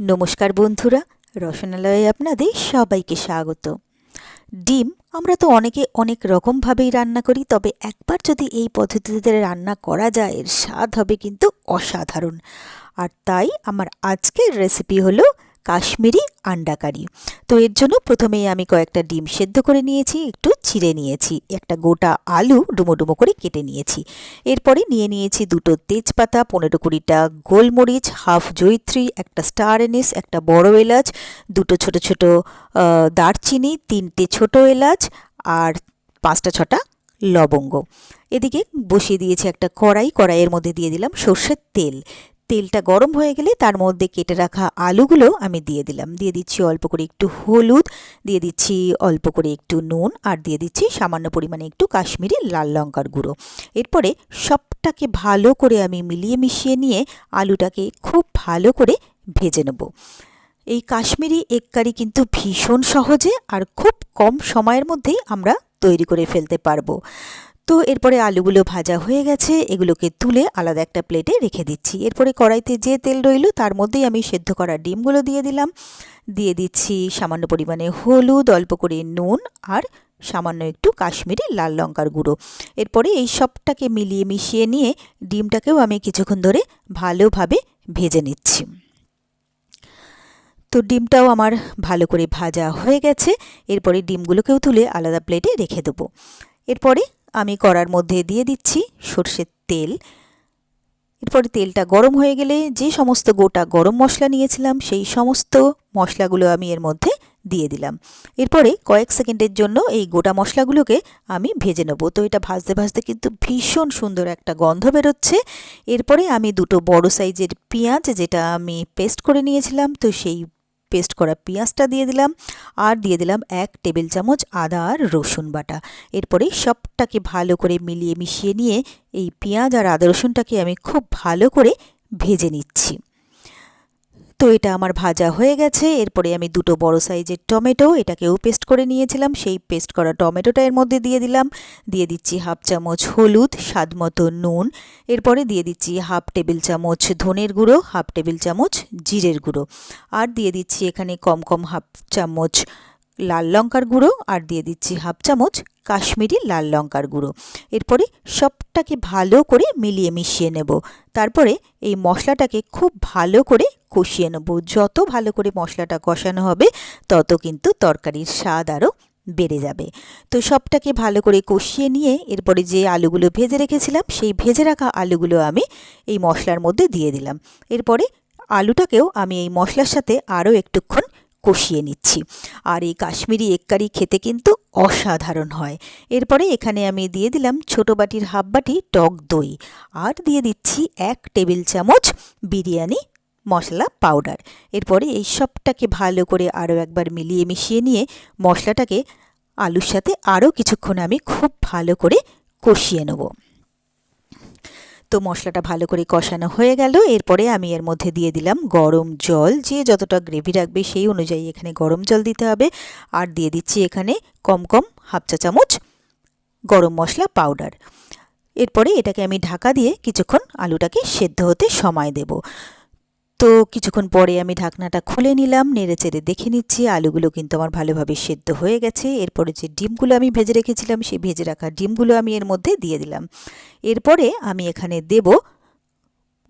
নমস্কার বন্ধুরা, রসনালয়ে আপনাদের সবাইকে স্বাগত। ডিম আমরা তো অনেকে অনেক রকমভাবেই রান্না করি, তবে একবার যদি এই পদ্ধতিতে রান্না করা যায়, এর স্বাদ হবে কিন্তু অসাধারণ। আর তাই আমার আজকের রেসিপি হলো কাশ্মীরি আন্ডা কারি তো এর জন্য প্রথমেই আমি কয়েকটা ডিম সেদ্ধ করে নিয়েছি, একটু চিড়ে নিয়েছি, একটা গোটা আলু ডুমো ডুমো করে কেটে নিয়েছি। এরপরে নিয়ে নিয়েছি দুটো তেজপাতা, পনেরো কুড়িটা গোলমরিচ, হাফ জৈত্রী, একটা স্টার এনিস, একটা বড় এলাচ, দুটো ছোট ছোট দারচিনি, তিনটে ছোট এলাচ আর পাঁচটা ছটা লবঙ্গ। এদিকে বসিয়ে দিয়েছি একটা কড়াই, কড়াইয়ের মধ্যে দিয়ে দিলাম সর্ষের তেল। তেলটা গরম হয়ে গেলে তার মধ্যে কেটে রাখা আলুগুলো আমি দিয়ে দিলাম। দিয়ে দিচ্ছি অল্প করে একটু হলুদ, দিয়ে দিচ্ছি অল্প করে একটু নুন আর দিয়ে দিচ্ছি সামান্য পরিমাণে একটু কাশ্মীরি লাল লঙ্কার গুঁড়ো। এরপরে সবটাকে ভালো করে আমি মিলিয়ে মিশিয়ে নিয়ে আলুটাকে খুব ভালো করে ভেজে নেব। এই কাশ্মীরি এগ কারি কিন্তু ভীষণ সহজে আর খুব কম সময়ের মধ্যেই আমরা তৈরি করে ফেলতে পারব। তো এরপরে আলুগুলো ভাজা হয়ে গেছে, এগুলোকে তুলে আলাদা একটা প্লেটে রেখে দিচ্ছি। এরপরে কড়াইতে যে তেল রইল, তার মধ্যেই আমি সেদ্ধ করা ডিমগুলো দিয়ে দিলাম। দিয়ে দিচ্ছি সামান্য পরিমাণে হলুদ, অল্প করে নুন আর সামান্য একটু কাশ্মীরি লাল লঙ্কার গুঁড়ো। এরপরে এই সবটাকে মিলিয়ে মিশিয়ে নিয়ে ডিমটাকেও আমি কিছুক্ষণ ধরে ভালোভাবে ভেজে নিচ্ছি। তো ডিমটাও আমার ভালো করে ভাজা হয়ে গেছে। এরপরে ডিমগুলোকেও তুলে আলাদা প্লেটে রেখে দেবো। এরপরে আমি কড়ার মধ্যে দিয়ে দিচ্ছি সর্ষের তেল। এরপরে তেলটা গরম হয়ে গেলে যে সমস্ত গোটা গরম মশলা নিয়েছিলাম, সেই সমস্ত মশলাগুলো আমি এর মধ্যে দিয়ে দিলাম। এরপরে কয়েক সেকেন্ডের জন্য এই গোটা মশলাগুলোকে আমি ভেজে নেব। তো এটা ভাজতে ভাজতে কিন্তু ভীষণ সুন্দর একটা গন্ধ বেরোচ্ছে। এরপরে আমি দুটো বড় সাইজের পেঁয়াজ যেটা আমি পেস্ট করে নিয়েছিলাম, তো সেই পেস্ট করা পেঁয়াজটা দিয়ে দিলাম আর দিয়ে দিলাম এক টেবিল চামচ আদা আর রসুন বাটা। এরপরে সবটাকে ভালো করে মিলিয়ে মিশিয়ে নিয়ে এই পেঁয়াজ আর আদা রসুনটাকে আমি খুব ভালো করে ভেজে নিচ্ছি। তো এটা আমার ভাজা হয়ে গেছে। এরপরে আমি দুটো বড় সাইজের টমেটো, এটাকেও পেস্ট করে নিয়েছিলাম। সেই পেস্ট করা টমেটোটা এর মধ্যে দিয়ে দিলাম। দিয়ে দিচ্ছি হাফ চামচ হলুদ, স্বাদ মতো নুন। এরপরে দিয়ে দিচ্ছি হাফ টেবিল চামচ ধনের গুঁড়ো, হাফ টেবিল চামচ জিরের গুঁড়ো। আর দিয়ে দিচ্ছি এখানে কম কম হাফ চামচ লাল লঙ্কার গুঁড়ো। আর দিয়ে দিচ্ছি হাফ চামচ কাশ্মীরি লাল লঙ্কার গুঁড়ো। এরপরে সবটাকে ভালো করে মিলিয়ে মিশিয়ে নেব। তারপরে এই মশলাটাকে খুব ভালো করে কষিয়ে নেব। যত ভালো করে মশলাটা কষানো হবে, তত কিন্তু তরকারির স্বাদ আরও বেড়ে যাবে। তো সবটাকে ভালো করে কষিয়ে নিয়ে এরপরে যে আলুগুলো ভেজে রেখেছিলাম, সেই ভেজে রাখা আলুগুলো আমি এই মশলার মধ্যে দিয়ে দিলাম। এরপরে আলুটাকেও আমি এই মশলার সাথে আরও একটুক্ষণ কষিয়ে নিচ্ছি। আর এই কাশ্মীরি এক কারি খেতে কিন্তু অসাধারণ হয়। এরপরে এখানে আমি দিয়ে দিলাম ছোট বাটির হাফ বাটি টক দই। আর দিয়ে দিচ্ছি এক টেবিল চামচ বিরিয়ানি মশলা পাউডার। এরপরে এই সবটাকে ভালো করে আরও একবার মিলিয়ে মিশিয়ে নিয়ে মশলাটাকে আলুর সাথে আরও কিছুক্ষণ আমি খুব ভালো করে কষিয়ে নেব। তো মশলাটা ভালো করে কষানো হয়ে গেল। এরপরে আমি এর মধ্যে দিয়ে দিলাম গরম জল। যে যতটা গ্রেভি রাখবে সেই অনুযায়ী এখানে গরম জল দিতে হবে। আর দিয়ে দিচ্ছি এখানে কম কম হাফ চা চামচ গরম মশলা পাউডার এরপরে এটাকে আমি ঢাকা দিয়ে কিছুক্ষণ আলুটাকে সেদ্ধ হতে সময় দেব। তো কিছুক্ষণ পরে আমি ঢাকনাটা খুলে নিলাম, নেড়ে চেড়ে দেখে নিচ্ছি আলুগুলো কিন্তু আমার ভালোভাবে সেদ্ধ হয়ে গেছে। এরপরে যে ডিমগুলো আমি ভেজে রেখেছিলাম, সেই ভেজে রাখা ডিমগুলো আমি এর মধ্যে দিয়ে দিলাম। এরপরে আমি এখানে দেব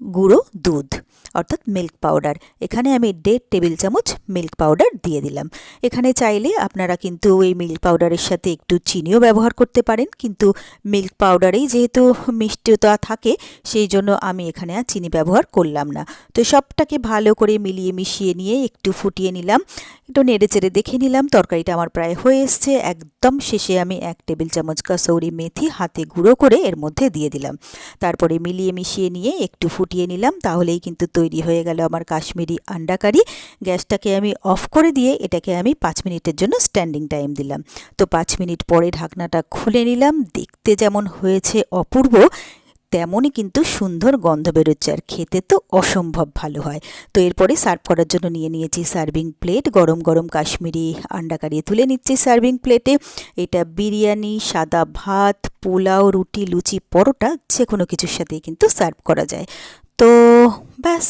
গুঁড়ো দুধ। অর্থাৎ মিল্ক পাউডার এখানে আমি দেড় টেবিল চামচ মিল্ক পাউডার দিয়ে দিলাম। এখানে চাইলে আপনারা কিন্তু এই মিল্ক পাউডারের সাথে একটু চিনিও ব্যবহার করতে পারেন। কিন্তু মিল্ক পাউডারেই যেহেতু মিষ্টতা থাকে, সেই জন্য আমি এখানে আর চিনি ব্যবহার করলাম না। তো সবটাকে ভালো করে মিলিয়ে মিশিয়ে নিয়ে একটু ফুটিয়ে নিলাম। একটু নেড়ে চেড়ে দেখে নিলাম। তরকারিটা আমার প্রায় হয়ে এসছে। একদম শেষে আমি এক টেবিল চামচ কাসৌরি মেথি হাতে গুঁড়ো করে এর মধ্যে দিয়ে দিলাম। তারপরে মিলিয়ে মিশিয়ে নিয়ে একটু ফুটিয়ে নিলাম। তাহলেই কিন্তু তৈরি হয়ে গেল আমার কাশ্মীরি আন্ডা কারি গ্যাসটাকে আমি অফ করে দিয়ে এটাকে আমি পাঁচ মিনিটের জন্য স্ট্যান্ডিং টাইম দিলাম। তো পাঁচ মিনিট পরে ঢাকনাটা খুলে নিলাম। দেখতে যেমন হয়েছে অপূর্ব, তেমনই কিন্তু সুন্দর গন্ধ বেরোচ্ছে আর খেতে তো অসম্ভব ভালো হয়। তো এরপরে সার্ভ করার জন্য নিয়ে নিয়েছি সার্ভিং প্লেট। গরম গরম কাশ্মীরি আন্ডা তুলে নিচ্ছি সার্ভিং প্লেটে। এটা বিরিয়ানি, সাদা ভাত, পোলাও, রুটি, লুচি, পরোটা যে কোনো কিছুর সাথেই কিন্তু সার্ভ করা যায়। তো ব্যাস,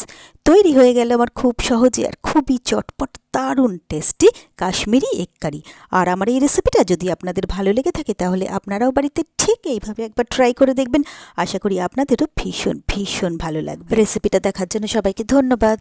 তৈরি হয়ে গেল আমার খুব সহজে আর খুবই চটপট, দারুণ টেস্টি কাশ্মীরি এগ কারি আর আমার এই রেসিপিটা যদি আপনাদের ভালো লেগে থাকে তাহলে আপনারাও বাড়িতে ঠিক এইভাবে একবার ট্রাই করে দেখবেন। আশা করি আপনাদেরও ভীষণ ভীষণ ভালো লাগবে। রেসিপিটা দেখার জন্য সবাইকে ধন্যবাদ।